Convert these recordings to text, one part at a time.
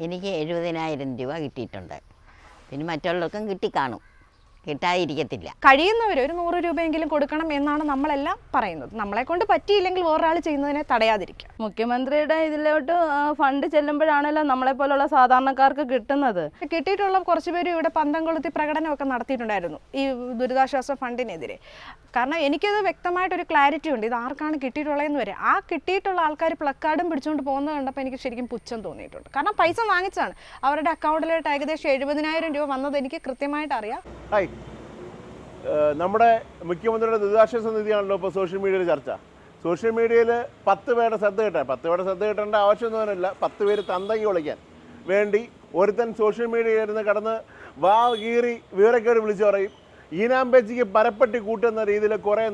എനിക്ക് എഴുപതിനായിരം രൂപ കിട്ടിയിട്ടുണ്ട്. പിന്നെ മറ്റുള്ളവർക്കും കിട്ടിക്കാണും. കിട്ടാതിരിക്കത്തില്ല. കഴിയുന്നവർ ഒരു നൂറ് രൂപയെങ്കിലും കൊടുക്കണം എന്നാണ് നമ്മളെല്ലാം പറയുന്നത്. നമ്മളെ കൊണ്ട് പറ്റിയില്ലെങ്കിൽ വേറൊരാൾ ചെയ്യുന്നതിനെ തടയാതിരിക്കുക. മുഖ്യമന്ത്രിയുടെ ഇതിലോട്ട് ഫണ്ട് ചെല്ലുമ്പോഴാണല്ലോ നമ്മളെ പോലുള്ള സാധാരണക്കാർക്ക് കിട്ടുന്നത്. കിട്ടിയിട്ടുള്ള കുറച്ച് പേര് ഇവിടെ പന്തം കൊളുത്തി പ്രകടനമൊക്കെ നടത്തിയിട്ടുണ്ടായിരുന്നു ഈ ദുരിതാശ്വാസ ഫണ്ടിനെതിരെ. കാരണം എനിക്കത് വ്യക്തമായിട്ടൊരു ക്ലാരിറ്റി ഉണ്ട്. ഇത് ആർക്കാണ് കിട്ടിയിട്ടുള്ളതെന്ന് വരെ. ആ കിട്ടിയിട്ടുള്ള ആൾക്കാർ പ്ലക്കാർഡും പിടിച്ചുകൊണ്ട് പോകുന്നത് കണ്ടപ്പോൾ എനിക്ക് ശരിക്കും പുച്ഛം തോന്നിയിട്ടുണ്ട്. കാരണം പൈസ വാങ്ങിച്ചാണ് അവരുടെ അക്കൗണ്ടിലോട്ട് ഏകദേശം എഴുപതിനായിരം രൂപ വന്നത് എനിക്ക് കൃത്യമായിട്ട് അറിയാം. നമ്മുടെ മുഖ്യമന്ത്രിയുടെ ദുരിതാശ്വാസ നിധിയാണല്ലോ ഇപ്പോൾ സോഷ്യൽ മീഡിയയിൽ ചർച്ച. സോഷ്യൽ മീഡിയയിൽ പത്ത് പേരുടെ ശ്രദ്ധ കിട്ടാൻ പത്ത് പേരുടെ ശ്രദ്ധ കിട്ടേണ്ട ആവശ്യമൊന്നുമില്ല. പത്ത് പേര് തന്തങ്ങി വിളിക്കാൻ. വേണ്ടി ഒരുത്തൻ സോഷ്യൽ മീഡിയയിൽ ഇരുന്ന് കടന്ന് വാ കീറി വിവരക്കേട് വിളിച്ചു പറയും. ഈനാമ്പേച്ചിക്ക് പരപ്പെട്ടി കൂട്ടുന്ന രീതിയിൽ കുറേ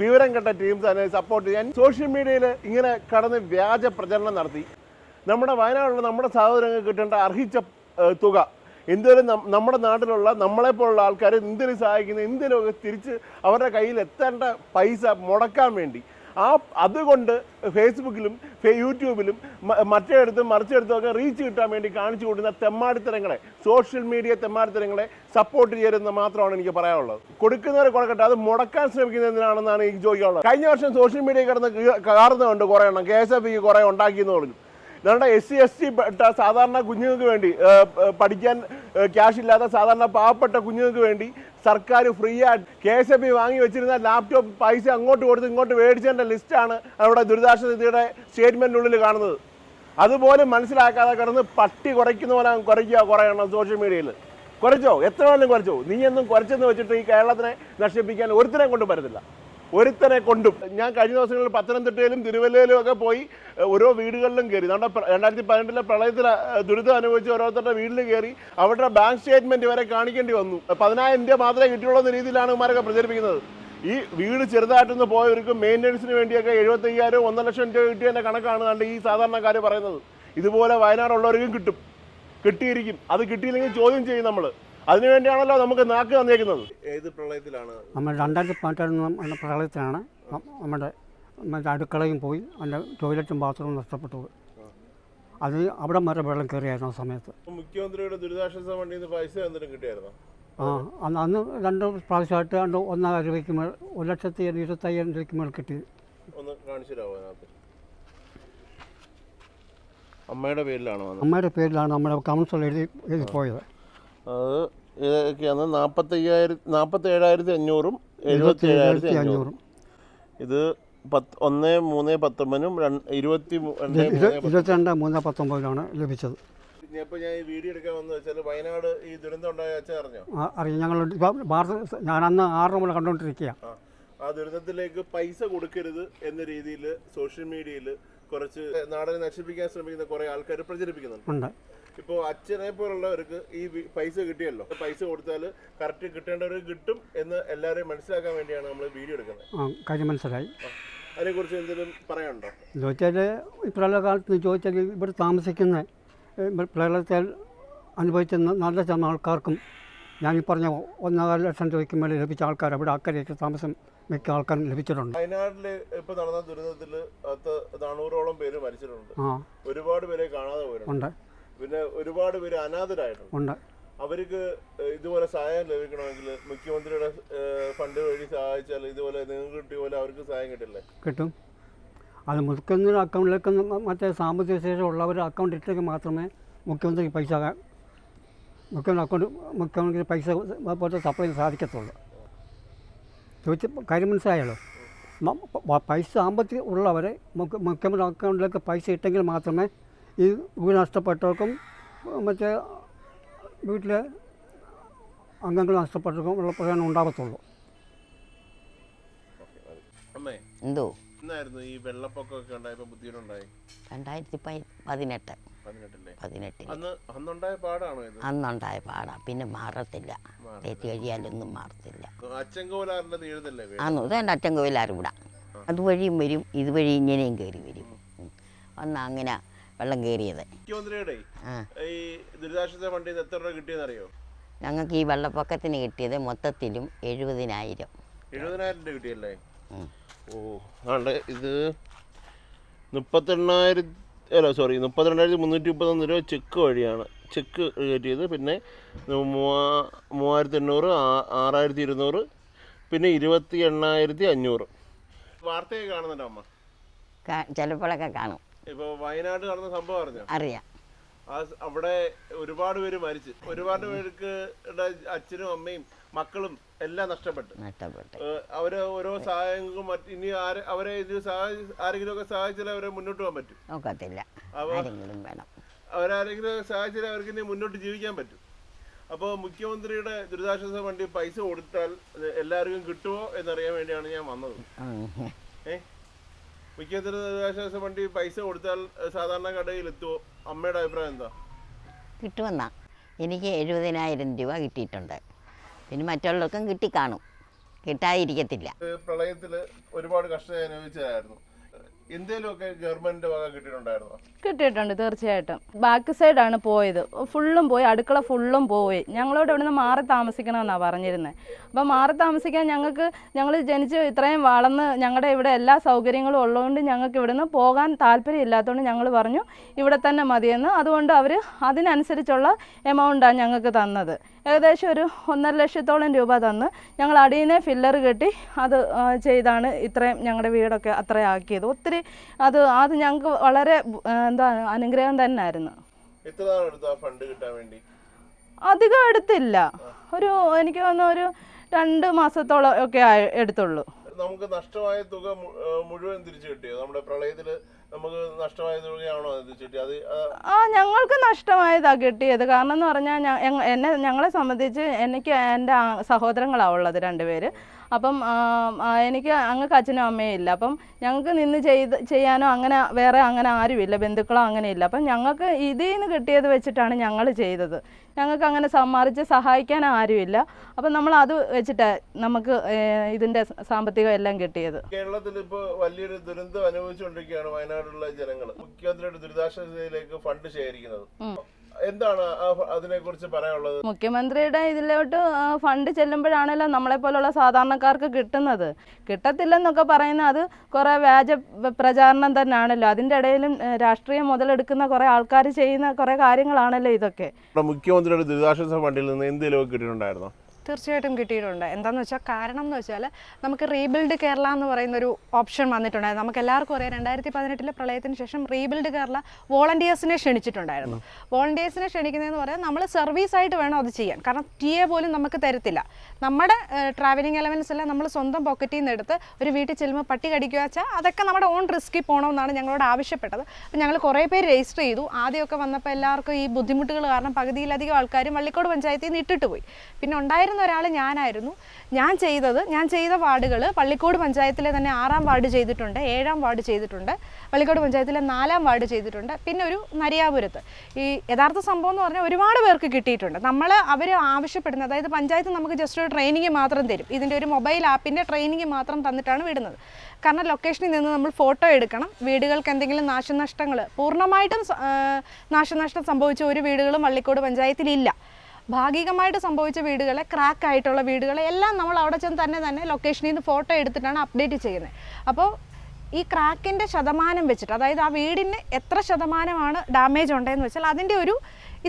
വിവരം കെട്ട ടീംസ് അതിനെ സപ്പോർട്ട് ചെയ്യാൻ സോഷ്യൽ മീഡിയയിൽ ഇങ്ങനെ കടന്ന് വ്യാജ പ്രചരണം നടത്തി. നമ്മുടെ വയനാട്ടിലുള്ള നമ്മുടെ സഹോദരങ്ങൾക്ക് കിട്ടേണ്ട അർഹിച്ച തുക നം- നമ്മുടെ നാട്ടിലുള്ള നമ്മളെപ്പോലുള്ള ആൾക്കാർ എന്തിനു സഹായിക്കുന്ന എന്തിനൊക്കെ തിരിച്ച് അവരുടെ കയ്യിൽ എത്തേണ്ട പൈസ മുടക്കാൻ വേണ്ടി. ആ അതുകൊണ്ട് ഫേസ്ബുക്കിലും യൂട്യൂബിലും മറ്റേടത്തും മറിച്ചെടുത്തും ഒക്കെ റീച്ച് കിട്ടാൻ വേണ്ടി കാണിച്ചു കൊടുക്കുന്ന തെമ്മാടിത്തരങ്ങളെ സോഷ്യൽ മീഡിയ തെമ്മാടിത്തരങ്ങളെ സപ്പോർട്ട് ചെയ്യരുതെന്ന് മാത്രമാണ് എനിക്ക് പറയാനുള്ളത്. കൊടുക്കുന്നവരെ കൊടുക്കട്ടെ അത് മുടക്കാൻ ശ്രമിക്കുന്നത് എന്തിനാണെന്നാണ് എനിക്ക് ചോദിക്കാനുള്ളത്. കഴിഞ്ഞ വർഷം സോഷ്യൽ മീഡിയ കിടന്ന് കാരണം കുറേ എണ്ണം കെ എസ് എഫ് ഇ കുറേ ഉണ്ടാക്കിയെന്ന് പറഞ്ഞു. നമ്മുടെ എസ് സി എസ് ടി പെട്ട സാധാരണ കുഞ്ഞുങ്ങൾക്ക് വേണ്ടി പഠിക്കാൻ ക്യാഷ് ഇല്ലാത്ത സാധാരണ പാവപ്പെട്ട കുഞ്ഞുങ്ങൾക്ക് വേണ്ടി സർക്കാർ ഫ്രീ ആയിട്ട് കെ എസ് എഫ് വാങ്ങി വെച്ചിരുന്ന ലാപ്ടോപ്പ് പൈസ അങ്ങോട്ട് കൊടുത്ത് ഇങ്ങോട്ട് മേടിച്ചതിന്റെ ലിസ്റ്റാണ് നമ്മുടെ ദുരിതാശ്വാസ നിധിയുടെ സ്റ്റേറ്റ്മെന്റിനുള്ളിൽ കാണുന്നത്. അതുപോലും മനസ്സിലാക്കാതെ കിടന്ന് പട്ടി കുറയ്ക്കുന്ന പോലെ കുറയ്ക്കുക കുറയണം സോഷ്യൽ മീഡിയയിൽ കുറച്ചോ? എത്ര വേണമെങ്കിലും കുറച്ചോ? നീയൊന്നും കുറച്ചെന്ന് വെച്ചിട്ട് ഈ കേരളത്തിനെ നശിപ്പിക്കാൻ ഒരുത്തിനെ കൊണ്ടും പറ്റത്തില്ല. ഒരുത്തനെ കൊണ്ടും. ഞാൻ കഴിഞ്ഞ ദിവസങ്ങളിൽ പത്തനംതിട്ടയിലും തിരുവല്ലയിലും ഒക്കെ പോയി ഓരോ വീടുകളിലും കയറി നമ്മുടെ രണ്ടായിരത്തി പതിനെട്ടിലെ പ്രളയത്തിൽ ദുരിതം അനുഭവിച്ച് ഓരോരുത്തരുടെ വീട്ടിൽ കയറി അവരുടെ ബാങ്ക് സ്റ്റേറ്റ്മെന്റ് വരെ കാണിക്കേണ്ടി വന്നു. പതിനായിരം രൂപ മാത്രമേ കിട്ടിയുള്ളൂ എന്ന രീതിയിലാണ് ഇമാരൊക്കെ പ്രചരിപ്പിക്കുന്നത്. ഈ വീട് ചെറുതായിട്ടൊന്ന് പോയവർക്ക് മെയിന്റനൻസിന് വേണ്ടിയൊക്കെ എഴുപത്തയ്യായിരം ഒന്നര ലക്ഷം രൂപ കിട്ടിയതിന്റെ കണക്കാണ് കണ്ട് ഈ സാധാരണക്കാർ പറയുന്നത്. ഇതുപോലെ വയനാടുള്ളവർക്കും കിട്ടും. കിട്ടിയിരിക്കും. അത് കിട്ടിയില്ലെങ്കിൽ ചോദ്യം ചെയ്യും നമ്മൾ അതിനുവേണ്ടിയാണല്ലോ നമുക്ക് നാക്ക് തന്നേക്കുന്നത് ഏത് പ്രളയത്തിലാണ്? നമ്മൾ രണ്ടായിരത്തി പതിനെട്ടാണ് പ്രളയത്തിലാണ് നമ്മുടെ മറ്റേ അടുക്കളയും പോയി അതിന്റെ ടോയ്ലറ്റും ബാത്റൂമും നഷ്ടപ്പെട്ടു പോയി. അത് അവിടെ വരെ വെള്ളം കയറിയായിരുന്നു ആ സമയത്ത്. മുഖ്യമന്ത്രിയുടെ ദുരിതാശ്വാസ ഫണ്ടിൽ നിന്ന് പൈസ എന്തിനും കിട്ടിയായിരുന്നോ? ആ അന്ന് അന്ന് രണ്ട് പ്രാവശ്യമായിട്ട് രണ്ട് ഒന്നര രൂപയ്ക്ക് മേൽ ഒരു ലക്ഷത്തി ഇരുപത്തയ്യായിരം രൂപയ്ക്ക് മേൽ കിട്ടി. ഒന്ന് കാണിച്ചു തരാമോ അമ്മയുടെ പേരിലാണ് അമ്മയുടെ പേരിലാണ് നമ്മുടെ കൗൺസിൽ എഴുതി എഴുതി പോയത്. അത് ഇതൊക്കെയാണ് നാൽപ്പത്തയ്യായിരം നാൽപ്പത്തി ഏഴായിരത്തി അഞ്ഞൂറും എഴുപത്തി ഏഴായിരത്തി അഞ്ഞൂറും. ഇത് പത്ത് ഒന്ന് മൂന്ന് പത്തൊമ്പതിനും രണ്ട് ഇരുപത്തി ഇരുപത്തിരണ്ട് മൂന്ന് പത്തൊമ്പതിലാണ് ലഭിച്ചത്. ഇപ്പൊ ഞാൻ ഈ വീഡിയോ എടുക്കാൻ വെച്ചാൽ വയനാട് ഈ ദുരന്തം ഉണ്ടായ അച്ഛൻ അറിഞ്ഞോ? ആ, അറിയാം. ഞങ്ങൾ വാർത്ത ഞാൻ അന്ന് ആറ് നമ്മൾ കണ്ടുകൊണ്ടിരിക്കുക ആ ദുരന്തത്തിലേക്ക് പൈസ കൊടുക്കരുത് എന്ന രീതിയിൽ സോഷ്യൽ മീഡിയയിൽ കുറച്ച് നാടിനെ നശിപ്പിക്കാൻ ശ്രമിക്കുന്ന കുറെ ആൾക്കാർ പ്രചരിപ്പിക്കുന്നുണ്ട്. ഉണ്ട്. ഇപ്പോൾ അച്ഛനെ പോലുള്ളവർക്ക് ഈ പൈസ കിട്ടിയല്ലോ. പൈസ കൊടുത്താൽ കറക്റ്റ് കിട്ടേണ്ടവർക്ക് കിട്ടും എന്ന് എല്ലാവരെയും മനസ്സിലാക്കാൻ വേണ്ടിയാണ് നമ്മൾ വീഡിയോ എടുക്കുന്നത്. ആ കാര്യം മനസ്സിലായി. അതിനെക്കുറിച്ച് എന്തെങ്കിലും പറയാനുണ്ടോ? ചോദിച്ചാൽ ഇപ്പോഴുള്ള കാലത്ത് ചോദിച്ചാൽ ഇവിടെ താമസിക്കുന്ന പ്രളയത്തെ പ്രളയത്തിൽ അനുഭവിച്ച നല്ല ചെന്ന ആൾക്കാർക്കും ഞാൻ ഈ പറഞ്ഞ ഒന്നര ലക്ഷം രൂപയ്ക്ക് മേലെ ലഭിച്ച ആൾക്കാർ അവിടെ അക്കരയ്ക്ക് താമസം മിക്ക ആൾക്കാരും ലഭിച്ചിട്ടുണ്ട്. വയനാട്ടിൽ ഇപ്പൊ നടന്ന ദുരന്തത്തിൽ നാനൂറോളം പേര് മരിച്ചിട്ടുണ്ട്. ഒരുപാട് പേരെ കാണാതെ പോയിട്ടുണ്ട്. പിന്നെ ഒരുപാട് പേര് അനാഥരായിട്ടുണ്ട്. ഉണ്ട്. അവർക്ക് ഇതുപോലെ സഹായം ലഭിക്കണമെങ്കിൽ മുഖ്യമന്ത്രിയുടെ ഫണ്ട് വഴി സഹായിച്ചാൽ ഇതുപോലെ നിങ്ങൾക്ക് കിട്ടിയ പോലെ അവർക്ക് സഹായം കിട്ടില്ലേ? കിട്ടും. അത് മുഖ്യമന്ത്രിയുടെ അക്കൗണ്ടിലേക്ക് മറ്റേ സാമ്പത്തിക ശേഷം ഉള്ളവർ അക്കൗണ്ട് ഇട്ടെങ്കിൽ മാത്രമേ മുഖ്യമന്ത്രിക്ക് പൈസ മുഖ്യമന്ത്രി അക്കൗണ്ട് മുഖ്യമന്ത്രിക്ക് പൈസ പോലത്തെ സപ്ലൈ സാധിക്കത്തുള്ളൂ. ചോദിച്ച കാര്യം മനസ്സിലായല്ലോ? പൈസ സാമ്പത്തിക ഉള്ളവരെ മുഖ്യമന്ത്രി അക്കൗണ്ടിലേക്ക് പൈസ ഇട്ടെങ്കിൽ മാത്രമേ ഈ വീട് നഷ്ടപ്പെട്ടവർക്കും മറ്റേ വീട്ടിലെ അംഗങ്ങൾ നഷ്ടപ്പെട്ടവർക്കും ഉള്ള പ്രയോജനം ഉണ്ടാകത്തുള്ളൂ അമ്മേ എന്തോ? എന്നായിരുന്നു ഈ വെള്ളപ്പൊക്കമൊക്കെ ഉണ്ടായപ്പോൾ ബുദ്ധിമുട്ടുണ്ടായി? രണ്ടായിരത്തി പതി പതിനെട്ട് പതിനെട്ടില്ലേ? പതിനെട്ടിൽ അന്ന് അന്നുണ്ടായ പാടാണോ ഇത്? അന്നുണ്ടായ പാടാ. പിന്നെ മാറത്തില്ല. തേറ്റ് കഴിയാലൊന്നും മാറത്തില്ല. അച്ഛൻ കോലാറിന്റെ തീഴുന്നല്ലേ വീട്? അന്ന് ഇതെന്റെ അച്ഛൻ കോയിലാരും ഇവിടെ അതുവഴിയും വരും ഇതുവഴി ഇങ്ങനെയും കയറി വരും. അന്ന് അങ്ങനെ വെള്ളം കയറിയത്. മുഖ്യമന്ത്രിയുടെ ഈ ദുരിതാശ്വാസ ഫണ്ടിൽ നിന്ന് എത്ര രൂപ കിട്ടിയെന്നറിയോ? ഞങ്ങൾക്ക് ഈ വെള്ളപ്പൊക്കത്തിന് കിട്ടിയത് മൊത്തത്തിലും എഴുപതിനായിരം. എഴുപതിനായിരം രൂപ കിട്ടിയല്ലേ? ഓ ആണ്ട് ഇത് മുപ്പത്തെണ്ണായിരത്തി അല്ല സോറി മുപ്പത്തിരണ്ടായിരത്തി മുന്നൂറ്റി മുപ്പത്തൊന്ന് രൂപ ചെക്ക് വഴിയാണ്. ചെക്ക് കയറ്റിയത്. പിന്നെ മൂവാ- മൂവായിരത്തി എണ്ണൂറ് ആറായിരത്തി ഇരുന്നൂറ് പിന്നെ ഇരുപത്തി എണ്ണായിരത്തി അഞ്ഞൂറ്. വാർത്തയൊക്കെ കാണുന്നുണ്ടോ അമ്മ? ചിലപ്പോഴൊക്കെ കാണും. ഇപ്പോൾ വയനാട് നടന്ന സംഭവം അറിഞ്ഞോ? അറിയാം. അവിടെ ഒരുപാട് പേര് മരിച്ചു. ഒരുപാട് പേർക്ക് അച്ഛനും അമ്മയും മക്കളും എല്ലാം നഷ്ടപ്പെട്ടു. നഷ്ടപ്പെട്ടു. അവർ ഓരോ സഹായങ്ങൾക്കും ഇനി അവരെ ഇത് സഹായി ആരെങ്കിലും ഒക്കെ സഹായിച്ചാലേ അവരെ മുന്നോട്ട് പോകാൻ പറ്റും. നോക്കത്തില്ല. ആരെങ്കിലും വേണം. അവരാരെങ്കിലും ഒക്കെ സഹായിച്ചാലേ അവർക്ക് ഇനി മുന്നോട്ട് ജീവിക്കാൻ പറ്റും. അപ്പോൾ മുഖ്യമന്ത്രിയുടെ ദുരിതാശ്വാസ ഫണ്ടിൽ പൈസ കൊടുത്താൽ എല്ലാവർക്കും കിട്ടുമോ എന്നറിയാൻ വേണ്ടിയാണ് ഞാൻ വന്നത്. ഉം. മുഖ്യമന്ത്രി ദുരിതാശ്വാസ വണ്ടി പൈസ കൊടുത്താൽ സാധാരണ കടയിൽ എത്തുമോ അമ്മയുടെ അഭിപ്രായം എന്താ? കിട്ടുമെന്നാ. എനിക്ക് എഴുപതിനായിരം രൂപ കിട്ടിയിട്ടുണ്ട്. പിന്നെ മറ്റുള്ളവർക്കും കിട്ടിക്കാണും. കിട്ടാതിരിക്കത്തില്ല. പ്രളയത്തിൽ ഒരുപാട് കഷ്ടം അനുഭവിച്ചതായിരുന്നു. കിട്ടിയിട്ടുണ്ട് തീർച്ചയായിട്ടും. ബാക്ക് സൈഡാണ് പോയത്. ഫുള്ളും പോയി അടുക്കള ഫുള്ളും പോയി. ഞങ്ങളോട് ഇവിടുന്ന് മാറി താമസിക്കണമെന്നാണ് പറഞ്ഞിരുന്നത് അപ്പോൾ മാറി താമസിക്കാൻ ഞങ്ങൾക്ക് ഞങ്ങൾ ജനിച്ച് ഇത്രയും വളർന്ന് ഞങ്ങളുടെ ഇവിടെ എല്ലാ സൗകര്യങ്ങളും ഉള്ളതുകൊണ്ട് ഞങ്ങൾക്ക് ഇവിടുന്ന് പോകാൻ താല്പര്യമില്ലാത്തതുകൊണ്ട് ഞങ്ങൾ പറഞ്ഞു ഇവിടെ തന്നെ മതിയെന്ന്. അതുകൊണ്ട് അവർ അതിനനുസരിച്ചുള്ള എമൗണ്ടാണ് ഞങ്ങൾക്ക് തന്നത്. ഏകദേശം ഒരു ഒന്നര ലക്ഷത്തോളം രൂപ തന്ന് ഞങ്ങൾ അടിയിനെ ഫില്ലർ കെട്ടി അത് ചെയ്താണ് ഇത്രയും ഞങ്ങളുടെ വീടൊക്കെ അത്രയും ആക്കിയത് ഒത്തിരി അത് അത് ഞങ്ങൾക്ക് വളരെ എന്താ അനുഗ്രഹം തന്നെയായിരുന്നു എത്ര ഫണ്ട് കിട്ടാൻ വേണ്ടി? അധികം എടുത്തില്ല. ഒരു എനിക്ക് തോന്നുന്നു ഒരു രണ്ട് മാസത്തോളം ഒക്കെ എടുത്തുള്ളൂ. നമുക്ക് നഷ്ടമായ തുക മുഴുവൻ തിരിച്ചു കിട്ടിയോ നമ്മുടെ പ്രളയത്തിൽ നമുക്ക് നഷ്ടമായ തുകയാണോ തിരിച്ചു കിട്ടിയത്? ആ, ഞങ്ങൾക്ക് നഷ്ടമായതാ കിട്ടിയത്. കാരണം എന്ന് പറഞ്ഞാൽ എന്നെ ഞങ്ങളെ സംബന്ധിച്ച് എനിക്ക് എന്റെ സഹോദരങ്ങളാണ് ഉള്ളത് രണ്ടുപേര്. അപ്പം എനിക്ക് അങ്ങക്ക് അച്ഛനും അമ്മയും ഇല്ല. അപ്പം ഞങ്ങൾക്ക് നിന്ന് ചെയ്ത് ചെയ്യാനോ അങ്ങനെ വേറെ അങ്ങനെ ആരുമില്ല. ബന്ധുക്കളോ അങ്ങനെയില്ല അപ്പം ഞങ്ങൾക്ക് ഇതിൽ നിന്ന് കിട്ടിയത് വെച്ചിട്ടാണ് ഞങ്ങൾ ചെയ്തത്. ഞങ്ങൾക്ക് അങ്ങനെ സമ്മാനിച്ച് സഹായിക്കാൻ ആരുമില്ല. അപ്പം നമ്മൾ അത് വെച്ചിട്ട് നമുക്ക് ഇതിന്റെ സാമ്പത്തികം എല്ലാം കിട്ടിയത്. കേരളത്തിൽ ഇപ്പൊ വലിയൊരു ദുരന്തം അനുഭവിച്ചുകൊണ്ടിരിക്കുകയാണ് വയനാടുള്ള ജനങ്ങൾ മുഖ്യമന്ത്രിയുടെ ദുരിതാശ്വാസ നിധിയിലേക്ക് ഫണ്ട് ശേഖരിക്കുന്നത്. എന്താണ് അതിനെ കുറിച്ച് പറയാനുള്ളത്? മുഖ്യമന്ത്രിയുടെ ഇതിലോട്ട് ഫണ്ട് ചെല്ലുമ്പോഴാണല്ലോ നമ്മളെ പോലുള്ള സാധാരണക്കാർക്ക് കിട്ടുന്നത്. കിട്ടത്തില്ലെന്നൊക്കെ പറയുന്ന അത് കുറേ വ്യാജ പ്രചാരണം തന്നെയാണല്ലോ അതിന്റെ ഇടയിലും രാഷ്ട്രീയം മുതലെടുക്കുന്ന കുറേ ആൾക്കാർ ചെയ്യുന്ന കുറേ കാര്യങ്ങളാണല്ലോ ഇതൊക്കെ. മുഖ്യമന്ത്രിയുടെ ദുരിതാശ്വാസ ഫണ്ടിൽ നിന്ന് എന്തെങ്കിലും കിട്ടിയിട്ടുണ്ടായിരുന്നോ? തീർച്ചയായിട്ടും കിട്ടിയിട്ടുണ്ട്. എന്താണെന്ന് വെച്ചാൽ കാരണം എന്ന് വെച്ചാൽ നമുക്ക് റീബിൽഡ് കേരള എന്ന് പറയുന്ന ഒരു ഓപ്ഷൻ വന്നിട്ടുണ്ടായിരുന്നു. നമുക്ക് എല്ലാവർക്കും അറിയാം രണ്ടായിരത്തി പതിനെട്ടിലെ പ്രളയത്തിന് ശേഷം റീബിൽഡ് കേരള വോളണ്ടിയേഴ്സിനെ ക്ഷണിച്ചിട്ടുണ്ടായിരുന്നു. വോളണ്ടിയേഴ്സിനെ ക്ഷണിക്കുന്നതെന്ന് പറയാൻ നമ്മൾ സർവീസ് ആയിട്ട് വേണം അത് ചെയ്യാൻ. കാരണം ടി എ പോലും നമുക്ക് തരത്തില്ല. നമ്മുടെ ട്രാവലിംഗ് എലവൻസ് എല്ലാം നമ്മൾ സ്വന്തം പോക്കറ്റിൽ നിന്ന് എടുത്ത് ഒരു വീട്ടിൽ ചെല്ലുമ്പോൾ പട്ടി കടിക്കുക വെച്ചാൽ അതൊക്കെ നമ്മുടെ ഓൺ റിസ്കിൽ പോകണമെന്നാണ് ഞങ്ങളോട് ആവശ്യപ്പെട്ടത്. അപ്പോൾ ഞങ്ങൾ കുറേ പേര് രജിസ്റ്റർ ചെയ്തു. ആദ്യമൊക്കെ വന്നപ്പോൾ എല്ലാവർക്കും ഈ ബുദ്ധിമുട്ടുകൾ കാരണം പകുതിയിലധികം ആൾക്കാരും വള്ളിക്കോട് പഞ്ചായത്തിൽ നിന്ന് ഇട്ടിട്ട് പോയി. പിന്നെ ഉണ്ടായിരുന്ന ഒരാൾ ഞാനായിരുന്നു. ഞാൻ ചെയ്തത് ഞാൻ ചെയ്ത വാർഡുകൾ പള്ളിക്കോട് പഞ്ചായത്തിലെ തന്നെ ആറാം വാർഡ് ചെയ്തിട്ടുണ്ട് ഏഴാം വാർഡ് ചെയ്തിട്ടുണ്ട്. പള്ളിക്കോട് പഞ്ചായത്തിലെ നാലാം വാർഡ് ചെയ്തിട്ടുണ്ട്. പിന്നെ ഒരു നരിയാപുരത്ത്. ഈ യഥാർത്ഥ സംഭവം എന്ന് പറഞ്ഞാൽ ഒരുപാട് പേർക്ക് കിട്ടിയിട്ടുണ്ട്. നമ്മൾ അവർ ആവശ്യപ്പെടുന്നത് അതായത് പഞ്ചായത്ത് നമുക്ക് ജസ്റ്റ് ഒരു ട്രെയിനിങ് മാത്രം തരും. ഇതിന്റെ ഒരു മൊബൈൽ ആപ്പിന്റെ ട്രെയിനിങ് മാത്രം തന്നിട്ടാണ് വിടുന്നത്. കാരണം ലൊക്കേഷനിൽ നിന്ന് നമ്മൾ ഫോട്ടോ എടുക്കണം. വീടുകൾക്ക് എന്തെങ്കിലും നാശനഷ്ടങ്ങൾ പൂർണമായിട്ടും നാശനഷ്ടം സംഭവിച്ച ഒരു വീടുകളും പള്ളിക്കോട് പഞ്ചായത്തിലില്ല ഭാഗികമായിട്ട് സംഭവിച്ച വീടുകളെ ക്രാക്ക് ആയിട്ടുള്ള വീടുകളെ എല്ലാം നമ്മൾ അവിടെ ചെന്ന് തന്നെ തന്നെ ലൊക്കേഷനിൽ നിന്ന് ഫോട്ടോ എടുത്തിട്ടാണ് അപ്ഡേറ്റ് ചെയ്യുന്നത്. അപ്പോൾ ഈ ക്രാക്കിന്റെ ശതമാനം വെച്ചിട്ട് അതായത് ആ വീടിന് എത്ര ശതമാനമാണ് ഡാമേജ് ഉണ്ടെന്ന് വെച്ചാൽ അതിന്റെ ഒരു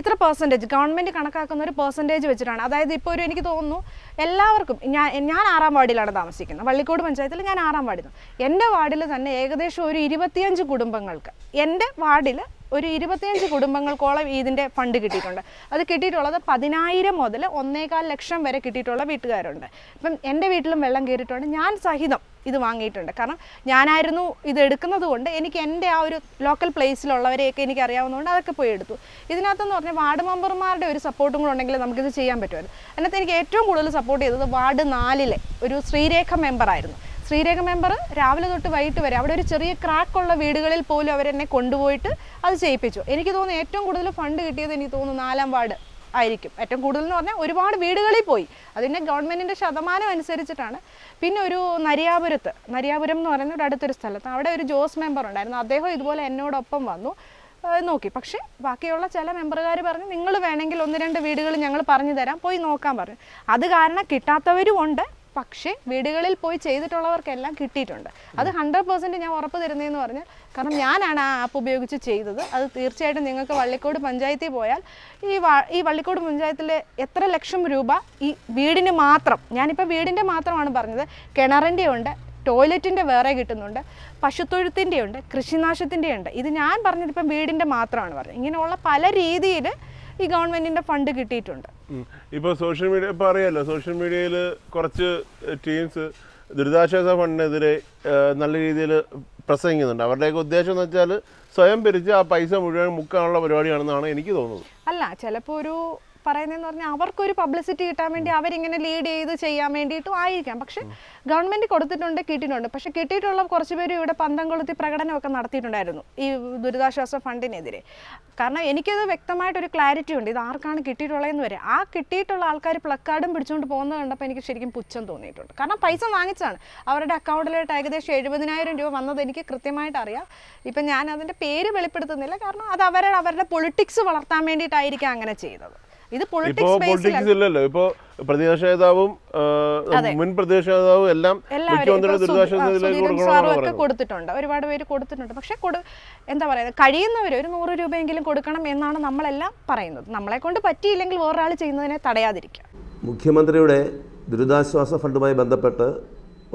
ഇത്ര പെർസെന്റേജ് ഗവൺമെന്റ് കണക്കാക്കുന്ന ഒരു പെർസെന്റേജ് വെച്ചിട്ടാണ്. അതായത് ഇപ്പോൾ ഒരു എനിക്ക് തോന്നുന്നു എല്ലാവർക്കും ഞാൻ ഞാൻ ആറാം വാർഡിലാണ് താമസിക്കുന്നത്. വള്ളിക്കോട് പഞ്ചായത്തിൽ ഞാൻ ആറാം വാർഡിൽ എന്റെ വാർഡിൽ തന്നെ ഏകദേശം ഒരു ഇരുപത്തിയഞ്ച് കുടുംബങ്ങൾക്ക് എന്റെ വാർഡിൽ ഒരു ഇരുപത്തിയഞ്ച് കുടുംബങ്ങൾക്കോളം ഇതിന്റെ ഫണ്ട് കിട്ടിയിട്ടുണ്ട്. അത് കിട്ടിയിട്ടുള്ളത് പതിനായിരം മുതൽ ഒന്നേകാൽ ലക്ഷം വരെ കിട്ടിയിട്ടുള്ള വീട്ടുകാരുണ്ട്. ഇപ്പം എന്റെ വീട്ടിലും വെള്ളം കയറിയിട്ടുണ്ട്. ഞാൻ സഹിതം ഇത് വാങ്ങിയിട്ടുണ്ട്. കാരണം ഞാനായിരുന്നു ഇത് എടുക്കുന്നത് കൊണ്ട് എനിക്ക് എന്റെ ആ ഒരു ലോക്കൽ പ്ലേസിലുള്ളവരെയൊക്കെ എനിക്ക് അറിയാവുന്നതുകൊണ്ട് അതൊക്കെ പോയി എടുത്തു. ഇതിനകത്തെന്ന് പറഞ്ഞാൽ വാർഡ് മെമ്പർമാരുടെ ഒരു സപ്പോർട്ടും കൂടെ ഉണ്ടെങ്കിൽ നമുക്കിത് ചെയ്യാൻ പറ്റുമായിരുന്നു. അതിനകത്ത് എനിക്ക് ഏറ്റവും കൂടുതൽ സപ്പോർട്ട് ചെയ്തത് വാർഡ് നാലിലെ ഒരു ശ്രീരേഖ മെമ്പറായിരുന്നു ശ്രീരേഖ മെമ്പർ രാവിലെ തൊട്ട് വൈകിട്ട് വരെ അവിടെ ഒരു ചെറിയ ക്രാക്കുള്ള വീടുകളിൽ പോലും അവരെന്നെ കൊണ്ടുപോയിട്ട് അത് ചെയ്യിപ്പിച്ചു. എനിക്ക് തോന്നുന്നു ഏറ്റവും കൂടുതൽ ഫണ്ട് കിട്ടിയത് എനിക്ക് തോന്നുന്നു നാലാം വാർഡ് ആയിരിക്കും. ഏറ്റവും കൂടുതൽ എന്ന് പറഞ്ഞാൽ ഒരുപാട് വീടുകളിൽ പോയി. അതിന്റെ ഗവൺമെന്റിന്റെ ശതമാനം അനുസരിച്ചിട്ടാണ്. പിന്നെ ഒരു നരിയാപുരത്ത് നരിയാപുരം എന്ന് പറയുന്ന ഒരു അടുത്തൊരു സ്ഥലത്ത് അവിടെ ഒരു ജോസ് മെമ്പർ ഉണ്ടായിരുന്നു. അദ്ദേഹം ഇതുപോലെ എന്നോടൊപ്പം വന്നു. നോക്കി. പക്ഷേ ബാക്കിയുള്ള ചില മെമ്പറുകാർ പറഞ്ഞു നിങ്ങൾ വേണമെങ്കിൽ ഒന്ന് രണ്ട് വീടുകൾ ഞങ്ങൾ പറഞ്ഞു തരാം പോയി നോക്കാൻ പറഞ്ഞു. അത് കാരണം കിട്ടാത്തവരും ഉണ്ട് പക്ഷേ വീടുകളിൽ പോയി ചെയ്തിട്ടുള്ളവർക്കെല്ലാം കിട്ടിയിട്ടുണ്ട്. അത് ഹൺഡ്രഡ് പെർസെന്റ് ഞാൻ ഉറപ്പ് തരുന്നതെന്ന് പറഞ്ഞാൽ കാരണം ഞാനാണ് ആ ആപ്പ് ഉപയോഗിച്ച് ചെയ്തത്. അത് തീർച്ചയായിട്ടും നിങ്ങൾക്ക് വള്ളിക്കോട് പഞ്ചായത്തിൽ പോയാൽ ഈ ഈ വള്ളിക്കോട് പഞ്ചായത്തിലെ എത്ര ലക്ഷം രൂപ ഈ വീടിന് മാത്രം ഞാനിപ്പോൾ വീടിന്റെ മാത്രമാണ് പറഞ്ഞത്. കിണറിന്റെ ഉണ്ട് ടോയ്ലറ്റിന്റെ വേറെ കിട്ടുന്നുണ്ട് പശുത്തൊഴുത്തിന്റെ ഉണ്ട് കൃഷിനാശത്തിന്റെ ഉണ്ട്. ഇത് ഞാൻ പറഞ്ഞത് ഇപ്പം വീടിന്റെ മാത്രമാണ് പറഞ്ഞത്. ഇങ്ങനെയുള്ള പല രീതിയിൽ ഈ ഗവൺമെന്റിന്റെ ഫണ്ട് കിട്ടിയിട്ടുണ്ട്. ഇപ്പോൾ സോഷ്യൽ മീഡിയ ഇപ്പോൾ അറിയാലോ സോഷ്യൽ മീഡിയയിൽ കുറച്ച് ടീംസ് ദുരിതാശ്വാസ ഫണ്ടിനെതിരെ നല്ല രീതിയിൽ പ്രസംഗിക്കുന്നുണ്ട്. അവരുടെയൊക്കെ ഉദ്ദേശം എന്ന് വെച്ചാൽ സ്വയം പിരിച്ച് ആ പൈസ മുഴുവൻ മുക്കാനുള്ള പരിപാടിയാണെന്നാണ് എനിക്ക് തോന്നുന്നത്. അല്ല ചിലപ്പോൾ ഒരു പറയുന്നതെന്ന് പറഞ്ഞാൽ അവർക്കൊരു പബ്ലിസിറ്റി കിട്ടാൻ വേണ്ടി അവരിങ്ങനെ ലീഡ് ചെയ്ത് ചെയ്യാൻ വേണ്ടിയിട്ടും ആയിരിക്കാം. പക്ഷെ ഗവൺമെന്റ് കൊടുത്തിട്ടുണ്ട് കിട്ടിയിട്ടുണ്ട്. പക്ഷെ കിട്ടിയിട്ടുള്ള കുറച്ച് പേര് ഇവിടെ പന്തം കൊളുത്തി പ്രകടനമൊക്കെ നടത്തിയിട്ടുണ്ടായിരുന്നു ഈ ദുരിതാശ്വാസ ഫണ്ടിനെതിരെ. കാരണം എനിക്കത് വ്യക്തമായിട്ടൊരു ക്ലാരിറ്റി ഉണ്ട്. ഇത് ആർക്കാണ് കിട്ടിയിട്ടുള്ളതെന്ന് വരെ. ആ കിട്ടിയിട്ടുള്ള ആൾക്കാർ പ്ലക്കാർഡും പിടിച്ചുകൊണ്ട് പോകുന്നത് കണ്ടപ്പോൾ എനിക്ക് ശരിക്കും പുച്ഛം തോന്നിയിട്ടുണ്ട്. കാരണം പൈസ വാങ്ങിച്ചാണ് അവരുടെ അക്കൗണ്ടിലോട്ട് ഏകദേശം എഴുപതിനായിരം രൂപ വന്നത് എനിക്ക് കൃത്യമായിട്ട് അറിയാം. ഇപ്പം ഞാൻ അതിന്റെ പേര് വെളിപ്പെടുത്തുന്നില്ല. കാരണം അത് അവരുടെ അവരുടെ പൊളിറ്റിക്സ് വളർത്താൻ വേണ്ടിയിട്ടായിരിക്കാം അങ്ങനെ ചെയ്തത്. ഇത് പൊളിറ്റിക്സ് ഇല്ലല്ലോ. ഇപ്പോ പ്രതിപക്ഷ നേതാവും മുൻ പ്രതിപക്ഷ നേതാവും എല്ലാം ഒക്കെ കൊടുത്തിട്ടുണ്ട്. ഒരുപാട് പേര് കൊടുത്തിട്ടുണ്ട്. പക്ഷെ എന്താ പറയുക കഴിയുന്നവർ ഒരു നൂറ് രൂപയെങ്കിലും കൊടുക്കണം എന്നാണ് നമ്മളെല്ലാം പറയുന്നത്. നമ്മളെ കൊണ്ട് പറ്റിയില്ലെങ്കിൽ വേറൊരാൾ ചെയ്യുന്നതിനെ തടയാതിരിക്കാം മുഖ്യമന്ത്രിയുടെ ദുരിതാശ്വാസ ഫണ്ടുമായി ബന്ധപ്പെട്ട്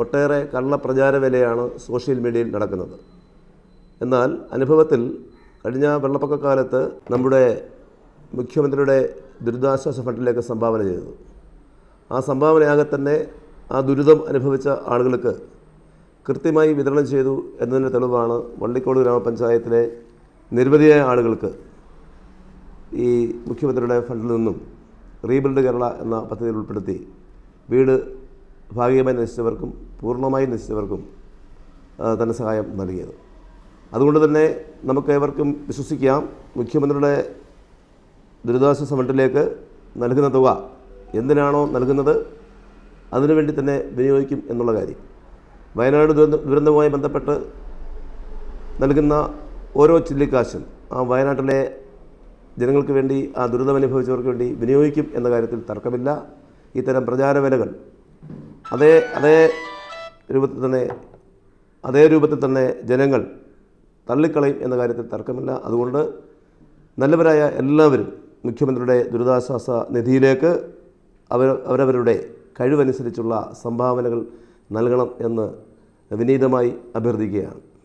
ഒട്ടേറെ കള്ളപ്രചാര വിലയാണ് സോഷ്യൽ മീഡിയയിൽ നടക്കുന്നത്. എന്നാൽ അനുഭവത്തിൽ കഴിഞ്ഞ വെള്ളപ്പൊക്കക്കാലത്ത് നമ്മുടെ മുഖ്യമന്ത്രിയുടെ ദുരിതാശ്വാസ ഫണ്ടിലേക്ക് സംഭാവന ചെയ്തത് ആ സംഭാവനയാകെ തന്നെ ആ ദുരിതം അനുഭവിച്ച ആളുകൾക്ക് കൃത്യമായി വിതരണം ചെയ്തു എന്നതിന്റെ തെളിവാണ് വള്ളിക്കോട് ഗ്രാമപഞ്ചായത്തിലെ നിരവധിയായ ആളുകൾക്ക് ഈ മുഖ്യമന്ത്രിയുടെ ഫണ്ടിൽ നിന്നും റീബിൽഡ് കേരള എന്ന പദ്ധതിയിൽ ഉൾപ്പെടുത്തി വീട് ഭാഗികമായി നശിച്ചവർക്കും പൂർണമായി നശിച്ചവർക്കും ധനസഹായം നൽകിയത്. അതുകൊണ്ട് തന്നെ നമുക്ക് ഏവർക്കും വിശ്വസിക്കാം മുഖ്യമന്ത്രിയുടെ ദുരിതാശ്വാസ ഫണ്ടിലേക്ക് നൽകുന്ന തുക എന്തിനാണോ നൽകുന്നത്? അതിനുവേണ്ടി തന്നെ വിനിയോഗിക്കും എന്നുള്ള കാര്യം. വയനാട് ദുരന്ത ദുരന്തവുമായി ബന്ധപ്പെട്ട് നൽകുന്ന ഓരോ ചില്ലിക്കാശും ആ വയനാട്ടിലെ ജനങ്ങൾക്ക് വേണ്ടി ആ ദുരിതമനുഭവിച്ചവർക്ക് വേണ്ടി വിനിയോഗിക്കും എന്ന കാര്യത്തിൽ തർക്കമില്ല. ഇത്തരം പ്രചാരവേലകൾ അതേ അതേ രൂപത്തിൽ തന്നെ അതേ രൂപത്തിൽ തന്നെ ജനങ്ങൾ തള്ളിക്കളയും എന്ന കാര്യത്തിൽ തർക്കമില്ല. അതുകൊണ്ട് നല്ലവരായ എല്ലാവരും മുഖ്യമന്ത്രിയുടെ ദുരിതാശ്വാസ നിധിയിലേക്ക് അവർ അവരവരുടെ കഴിവനുസരിച്ചുള്ള സംഭാവനകൾ നൽകണം എന്ന് വിനീതമായി അഭ്യർത്ഥിക്കുകയാണ്.